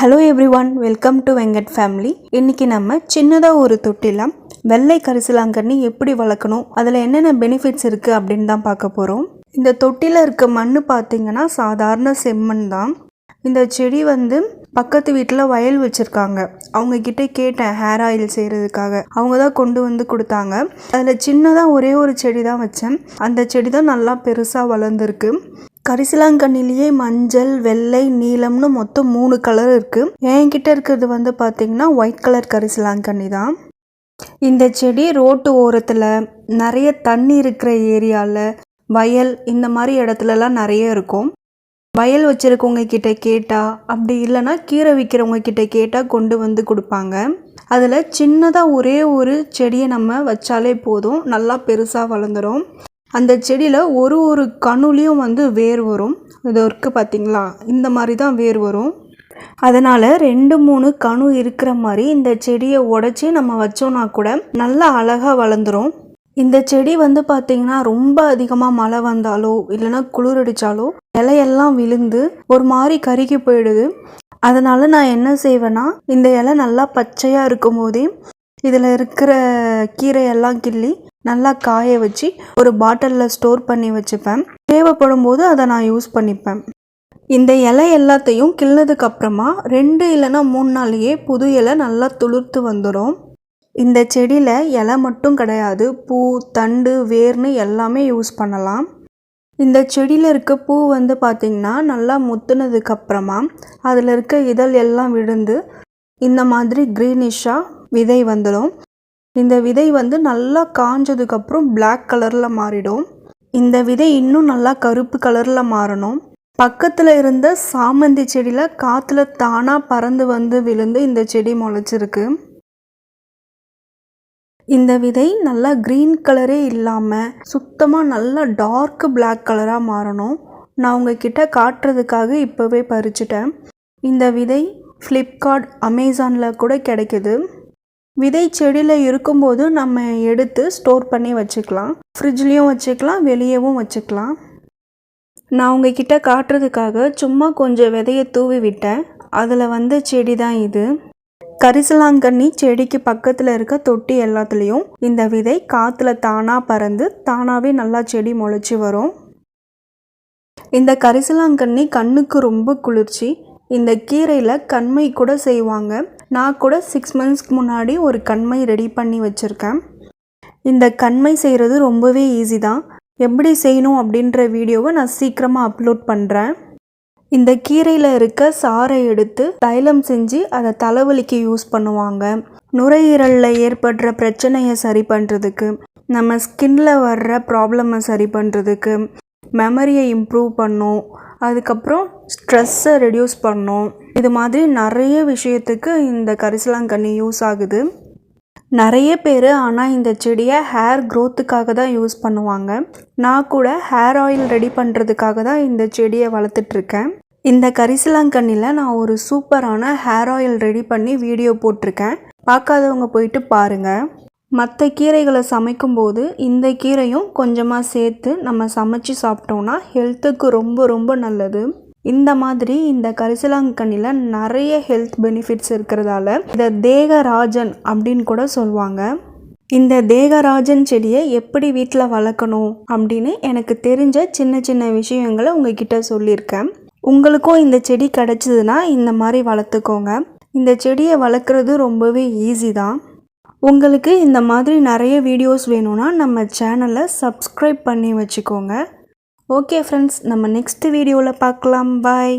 Hello everyone welcome to Venkat family இன்றைக்கி நம்ம சின்னதாக ஒரு தொட்டிலாம் வெள்ளை கரிசலாங்கண்ணி எப்படி வளர்க்கணும் அதில் என்னென்ன பெனிஃபிட்ஸ் இருக்குது அப்படின்னு தான் பார்க்க போகிறோம் இந்த தொட்டியில் இருக்க மண் பார்த்திங்கன்னா சாதாரண செம்மண் தான். இந்த செடி வந்து பக்கத்து வீட்டில் வயல் வச்சுருக்காங்க. அவங்கக்கிட்ட கேட்டேன் ஹேர் ஆயில் செய்கிறதுக்காக அவங்க தான் கொண்டு வந்து கொடுத்தாங்க. அதில் சின்னதாக ஒரே ஒரு செடி தான் வச்சேன். அந்த செடி தான் நல்லா பெருசாக வளர்ந்துருக்கு. கரிசலாங்கண்ணிலேயே மஞ்சள் வெள்ளை நீலம்னு மொத்தம் மூணு கலர் இருக்குது என்கிட்ட இருக்கிறது வந்து பார்த்திங்கன்னா ஒயிட் கலர் கரிசலாங்கண்ணி தான். இந்த செடி ரோட்டு ஓரத்தில் நிறைய தண்ணி இருக்கிற ஏரியாவில் வயல் இந்த மாதிரி இடத்துலலாம் நிறைய இருக்கும். வயல் வச்சுருக்கவங்க கிட்ட கேட்டால் அப்படி இல்லைன்னா கீரை விற்கிறவங்க கிட்ட கேட்டால் கொண்டு வந்து கொடுப்பாங்க. அதில் சின்னதாக ஒரே ஒரு செடியை நம்ம வச்சாலே போதும் நல்லா பெருசாக வளர்ந்துடும் அந்த செடியில் ஒரு ஒரு கணுலேயும் வந்து வேர் வரும். இது இருக்குது பார்த்தீங்களா இந்த மாதிரி தான் வேர் வரும். அதனால் ரெண்டு மூணு கணு இருக்கிற மாதிரி இந்த செடியை உடச்சி நம்ம வச்சோன்னா கூட நல்லா அழகாக வளர்ந்துடும் இந்த செடி வந்து பார்த்திங்கன்னா ரொம்ப அதிகமாக மழை வந்தாலோ இல்லைன்னா குளிர் அடித்தாலோ இலையெல்லாம் விழுந்து ஒரு மாதிரி கருகி போயிடுது. அதனால் நான் என்ன செய்வேன்னா இந்த இலை நல்லா பச்சையாக இருக்கும் போதே இதில் இருக்கிற கீரையெல்லாம் கிள்ளி நல்லா காய வச்சு ஒரு பாட்டிலில் ஸ்டோர் பண்ணி வச்சுப்பேன். தேவைப்படும் போது அதை நான் யூஸ் பண்ணிப்பேன். இந்த இலை எல்லாத்தையும் கிள்ளதுக்கு அப்புறமா ரெண்டு இல்லைன்னா மூணு நாள்லேயே புது இலை நல்லா துளிர்த்து வந்துடும் இந்த செடியில் இலை மட்டும் கிடையாது பூ தண்டு வேர்னு எல்லாமே யூஸ் பண்ணலாம். இந்த செடியில் இருக்க பூ வந்து பார்த்திங்கன்னா நல்லா முத்துனதுக்கு அப்புறமா அதில் இருக்க இதழ் எல்லாம் விழுந்து இந்த மாதிரி க்ரீனிஷாக விதை வந்துடும் இந்த விதை வந்து நல்லா காஞ்சதுக்கப்புறம் பிளாக் கலரில் மாறிடும். இந்த விதை இன்னும் நல்லா கருப்பு கலரில் மாறணும். பக்கத்தில் இருந்த சாமந்தி செடியில் காற்றுல தானாக பறந்து வந்து விழுந்து இந்த செடி முளைச்சிருக்கு. இந்த விதை நல்லா க்ரீன் கலரே இல்லாமல் சுத்தமாக நல்லா டார்க் பிளாக் கலராக மாறணும். நான் உங்ககிட்ட காட்டுறதுக்காக இப்போவே பறிச்சிட்டேன். இந்த விதை ஃப்ளிப்கார்ட் அமேசானில் கூட கிடைக்குது. விதை செடியில் இருக்கும்போது நம்ம எடுத்து ஸ்டோர் பண்ணி வச்சுக்கலாம். ஃப்ரிட்ஜ்லேயும் வச்சுக்கலாம் வெளியேவும் வச்சுக்கலாம். நான் உங்ககிட்ட காட்டுறதுக்காக சும்மா கொஞ்சம் விதையை தூவி விட்டேன். அதில் வந்த செடி தான் இது. கரிசலாங்கண்ணி செடிக்கு பக்கத்தில் இருக்க தொட்டி எல்லாத்துலேயும் இந்த விதை காற்றுல தானாக பறந்து தானாகவே நல்லா செடி முளைச்சி வரும். இந்த கரிசலாங்கண்ணி கண்ணுக்கு ரொம்ப குளிர்ச்சி. இந்த கீரையில் கண்மை கூட செய்வாங்க. நான் கூட சிக்ஸ் மந்த்ஸ்க்கு முன்னாடி ஒரு கண்மை ரெடி பண்ணி வச்சுருக்கேன். இந்த கண்மை செய்கிறது ரொம்பவே ஈஸி தான். எப்படி செய்யணும் அப்படின்ற வீடியோவை நான் சீக்கிரமாக அப்லோட் பண்ணுறேன் இந்த கீரையில் இருக்க சாறை எடுத்து தைலம் செஞ்சு அதை தலைவலிக்கு யூஸ் பண்ணுவாங்க. நுரையீரலில் ஏற்படுற பிரச்சனையை சரி பண்ணுறதுக்கு நம்ம ஸ்கின்ல வர்ற ப்ராப்ளமை சரி பண்ணுறதுக்கு மெமரியை இம்ப்ரூவ் பண்ணும். அதுக்கப்புறம் ஸ்ட்ரெஸ்ஸை ரெடியூஸ் பண்ணும். இது மாதிரி நிறைய விஷயத்துக்கு இந்த கரிசலாங்கண்ணி யூஸ் ஆகுது. நிறைய பேர் ஆனால் இந்த செடியை ஹேர் க்ரோத்துக்காக தான் யூஸ் பண்ணுவாங்க. நான் கூட ஹேர் ஆயில் ரெடி பண்ணுறதுக்காக தான் இந்த செடியை வளர்த்துட்ருக்கேன் இந்த கரிசலாங்கண்ணியில் நான் ஒரு சூப்பரான ஹேர் ஆயில் ரெடி பண்ணி வீடியோ போட்டிருக்கேன். பார்க்காதவங்க போயிட்டு பாருங்கள் மற்ற கீரைகளை சமைக்கும்போது இந்த கீரையும் கொஞ்சமாக சேர்த்து நம்ம சமைச்சு சாப்பிட்டோம்னா ஹெல்த்துக்கு ரொம்ப ரொம்ப நல்லது. இந்த மாதிரி இந்த கரிசலாங்கண்ணியில் நிறைய ஹெல்த் பெனிஃபிட்ஸ் இருக்கிறதால இதை தேகராஜன் அப்படின்னு கூட சொல்லுவாங்க இந்த தேகராஜன் செடியை எப்படி வீட்டில் வளர்க்கணும் அப்படின்னு எனக்கு தெரிஞ்ச சின்ன சின்ன விஷயங்களை உங்ககிட்ட சொல்லியிருக்கேன். உங்களுக்கும் இந்த செடி கிடச்சிதுன்னா இந்த மாதிரி வளர்த்துக்கோங்க. இந்த செடியை வளர்க்குறது ரொம்பவே ஈஸி தான். உங்களுக்கு இந்த மாதிரி நிறைய வீடியோஸ் வேணும்னா நம்ம சேனலை சப்ஸ்கிரைப் பண்ணி வச்சுக்கோங்க. ஓகே ஃப்ரெண்ட்ஸ் நம்ம நெக்ஸ்ட் வீடியோவில் பார்க்கலாம். பாய்